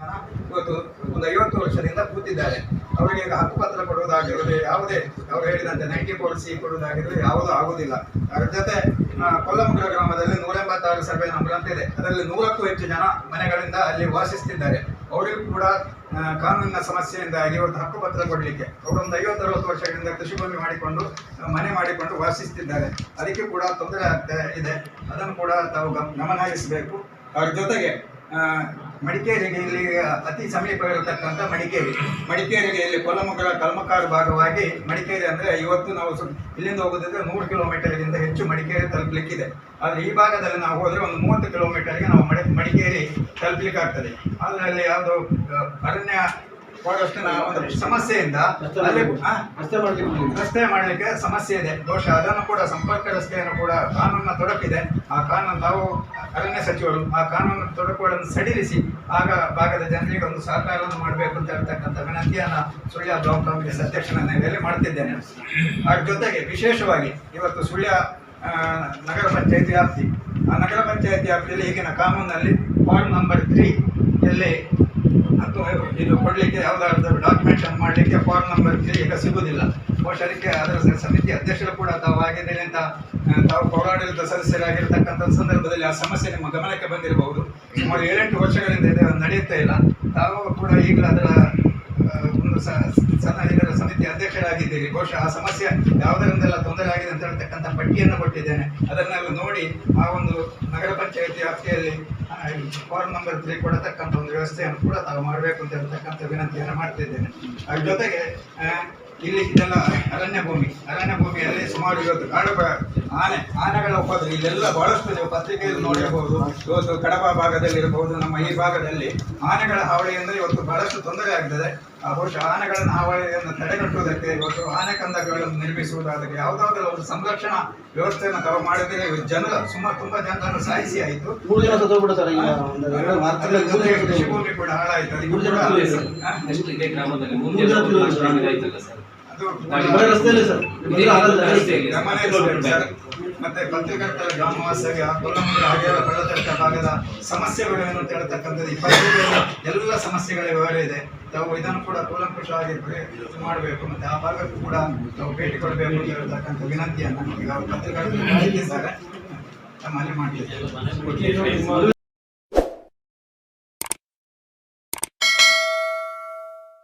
ಒಂದು ಐವತ್ತು ವರ್ಷದಿಂದ ಕೂತಿದ್ದಾರೆ. ಅವರಿಗೆ ಈಗ ಹಕ್ಕುಪತ್ರ ಕೊಡುವುದಾಗಿರಲಿ ಯಾವುದೇ ಅವರು ಹೇಳಿದಂತೆ ನೈಂಟಿ ಪಾಲಿಸಿ ಕೊಡುವುದಾಗಿರಲಿ ಯಾವುದೂ ಆಗುವುದಿಲ್ಲ. ಅದರ ಜೊತೆ ಕೊಲ್ಲಮುಗ್ರ ಗ್ರಾಮದಲ್ಲಿ ನೂರ ಎಂಬತ್ತಾರು ನಂಬರ್ ಅಂತ ಇದೆ. ಅದರಲ್ಲಿ ನೂರಕ್ಕೂ ಹೆಚ್ಚು ಜನ ಮನೆಗಳಿಂದ ಅಲ್ಲಿ ವಾಸಿಸ್ತಿದ್ದಾರೆ. ಅವರಿಗೂ ಕೂಡ ಕಾನೂನಿನ ಸಮಸ್ಯೆಯಿಂದಾಗಿ ಇವತ್ತು ಹಕ್ಕುಪತ್ರ ಕೊಡಲಿಕ್ಕೆ. ಅವರೊಂದು ಐವತ್ತರವತ್ತು ವರ್ಷಗಳಿಂದ ಕೃಷಿ ಭೂಮಿ ಮಾಡಿಕೊಂಡು ಮನೆ ಮಾಡಿಕೊಂಡು ವಾಸಿಸ್ತಿದ್ದಾರೆ. ಅದಕ್ಕೆ ಕೂಡ ತೊಂದರೆ ಆಗ್ತಾ ಇದೆ. ಅದನ್ನು ಕೂಡ ತಾವು ಗಮ್- ಗಮನ ಹರಿಸಬೇಕು ಅವ್ರ ಜೊತೆಗೆ ಇಲ್ಲಿ ಅತಿ ಸಮೀಪ ಇರತಕ್ಕಂಥ ಮಡಿಕೇರಿ ಮಡಿಕೇರಿಗೆ ಇಲ್ಲಿ ಕೊಲಮಗಳ ಕಲ್ಮಕಾರು ಭಾಗವಾಗಿ ಮಡಿಕೇರಿ ಅಂದರೆ ಇವತ್ತು ನಾವು ಸು- ಇಲ್ಲಿಂದ ಹೋಗೋದಿದ್ರೆ ನೂರು ಕಿಲೋಮೀಟರ್ಗಿಂತ ಹೆಚ್ಚು ಮಡಿಕೇರಿ ತಲುಪಲಿಕ್ಕಿದೆ. ಆದರೆ ಈ ಭಾಗದಲ್ಲಿ ನಾವು ಹೋದರೆ ಒಂದು ಮೂವತ್ತು ಕಿಲೋಮೀಟರ್ಗೆ ನಾವು ಮಡಿ ಮಡಿಕೇರಿ ತಲುಪಲಿಕ್ಕಾಗ್ತದೆ. ಅದರಲ್ಲಿ ಯಾವುದು ಅರಣ್ಯ ಫಾರೆಸ್ಟ್ನ ಒಂದು ಸಮಸ್ಯೆಯಿಂದ? ರಸ್ತೆ ಮಾಡ್ಲಿಕ್ಕೆ ರಸ್ತೆ ಮಾಡಲಿಕ್ಕೆ ಸಮಸ್ಯೆ ಇದೆ. ದೋಷ ಅದನ್ನು ಕೂಡ ಸಂಪರ್ಕ ರಸ್ತೆಯನ್ನು ಕೂಡ ಕಾನೂನಿನ ತೊಡಕಿದೆ. ಆ ಕಾನೂನು ನಾವು ಅರಣ್ಯ ಸಚಿವರು ಆ ಕಾನೂನು ತೊಡಕುಗಳನ್ನು ಸಡಿಲಿಸಿ ಆಗ ಭಾಗದ ಜನರಿಗೆ ಒಂದು ಸಹಕಾರವನ್ನು ಮಾಡಬೇಕು ಅಂತ ಹೇಳ್ತಕ್ಕಂಥ ವಿನಂತಿಯನ್ನು ಸುಳ್ಯ ಬ್ಲಾಕ್ ಕಾಂಗ್ರೆಸ್ ಅಧ್ಯಕ್ಷನ ನೆಲೆಯಲ್ಲಿ ಮಾಡ್ತಿದ್ದೇನೆ. ಅದ್ರ ಜೊತೆಗೆ ವಿಶೇಷವಾಗಿ ಇವತ್ತು ಸುಳ್ಯ ನಗರ ಪಂಚಾಯಿತಿ ವ್ಯಾಪ್ತಿ. ಆ ನಗರ ಪಂಚಾಯಿತಿ ವ್ಯಾಪ್ತಿಯಲ್ಲಿ ಈಗಿನ ಕಾನೂನಲ್ಲಿ ವಾರ್ಡ್ ನಂಬರ್ ತ್ರೀ ಎಲ್ಲಿ ಇದು ಕೊಡಲಿಕ್ಕೆ ಯಾವುದಾದ್ರು ಡಾಕ್ಯುಮೆಂಟ್ ಮಾಡಲಿಕ್ಕೆ ಫಾರ್ಮ್ ನಂಬರ್ ಈಗ ಸಿಗುವುದಿಲ್ಲ ಬಹುಶಃ ಅದಕ್ಕೆ ಅದರ ಸಮಿತಿ ಅಧ್ಯಕ್ಷರು ಕೂಡ ತಾವು ಆಗಿದ್ದೇನೆ ಅಂತ ತಾವು ಪೌರಾಡಳಿತ ಸದಸ್ಯರಾಗಿರ್ತಕ್ಕಂಥ ಸಂದರ್ಭದಲ್ಲಿ ಆ ಸಮಸ್ಯೆ ನಿಮ್ಮ ಗಮನಕ್ಕೆ ಬಂದಿರಬಹುದು. ಸುಮಾರು ಏಳೆಂಟು ವರ್ಷಗಳಿಂದ ಇದೆ ನಡೆಯುತ್ತಾ ಇಲ್ಲ. ತಾವು ಕೂಡ ಈಗಲೂ ಅದರ ಒಂದು ಸ- ಅಧ್ಯಕ್ಷರಾಗಿದ್ದೀರಿ ಬಹುಶಃ ಆ ಸಮಸ್ಯೆ ಯಾವುದರಿಂದೆಲ್ಲ ತೊಂದರೆ ಆಗಿದೆ ಅಂತ ಹೇಳ್ತಕ್ಕಂಥ ಪಟ್ಟಿಯನ್ನು ಕೊಟ್ಟಿದ್ದೇನೆ. ಅದನ್ನೆಲ್ಲ ನೋಡಿ ಆ ಒಂದು ನಗರ ಪಂಚಾಯತಿ ವ್ಯಾಪ್ತಿಯಲ್ಲಿ ಫಾರ್ಮ್ ನಂಬರ್ ತ್ರೀ ಕೊಡತಕ್ಕಂಥ ಒಂದು ವ್ಯವಸ್ಥೆಯನ್ನು ಕೂಡ ತಾವು ಮಾಡಬೇಕು ಅಂತ ಹೇಳ್ತಕ್ಕಂಥ ವಿನಂತಿಯನ್ನು ಮಾಡ್ತಿದ್ದೇನೆ. ಅದ್ರ ಜೊತೆಗೆ ಇಲ್ಲಿ ಇದೆಲ್ಲ ಅರಣ್ಯ ಭೂಮಿ ಅರಣ್ಯ ಭೂಮಿಯಲ್ಲಿ ಸುಮಾರು ಇವತ್ತು ಕಾಡು ಆನೆ ಆನೆಗಳ ಉಪದ್ರ ಇಲ್ಲೆಲ್ಲ ಬಹಳಷ್ಟು ನೀವು ಪತ್ರಿಕೆಯಲ್ಲಿ ನೋಡಿರಬಹುದು. ಇವತ್ತು ಕಡಪ ಭಾಗದಲ್ಲಿ ಇರಬಹುದು ನಮ್ಮ ಈ ಭಾಗದಲ್ಲಿ ಆನೆಗಳ ಹಾವಳಿಯಿಂದ ಇವತ್ತು ಬಹಳಷ್ಟು ತೊಂದರೆ ಆಗ್ತದೆ. ಆ ಬಹುಶಃ ಆನೆಗಳ ಹಾವಳಿಯನ್ನು ತಡೆಗಟ್ಟುವುದಕ್ಕೆ ಇವತ್ತು ಆನೆ ಕಂದಕಗಳನ್ನು ನಿರ್ಮಿಸುವುದಾದರೆ ಯಾವುದಾದ್ರೂ ಒಂದು ಸಂರಕ್ಷಣಾ ವ್ಯವಸ್ಥೆಯನ್ನು ತಾವು ಮಾಡಿದರೆ ಇವತ್ತು ಜನರ ಸುಮಾರು ತುಂಬಾ ಜನರನ್ನು ಸಾಯಿಸಿ ಆಯಿತು. ಕೃಷಿ. ಭೂಮಿ ಕೂಡ ಹಾಳಾಯಿತು. ಮತ್ತೆ ಪತ್ರಕರ್ತರ ಗ್ರಾಮವಾಸಿಗೆ ಕೊಲ್ಲಮೂರು ಹಾಗೆಲ್ಲ ಬೆಳತಕ್ಕ ಭಾಗದ ಸಮಸ್ಯೆಗಳೇನು ಅಂತ ಹೇಳ್ತಕ್ಕಂಥದ್ದು ಈ ಎಲ್ಲ ಸಮಸ್ಯೆಗಳ ವಿವರ ಇದೆ. ತಾವು ಇದನ್ನು ಕೂಡ ಕೂಲಂಕುಷವಾಗಿ ಮಾಡಬೇಕು ಮತ್ತೆ ಆ ಭಾಗಕ್ಕೂ ಕೂಡ ತಾವು ಭೇಟಿ ಕೊಡಬೇಕು ಅಂತ ಹೇಳ್ತಕ್ಕಂಥ ವಿನಂತಿಯನ್ನು ಈಗ ಪತ್ರಕರ್ತರು ಮಾಡಿದ್ದಾರೆ ತಮ್ಮಲ್ಲಿ ಮಾಡಲಿಕ್ಕೆ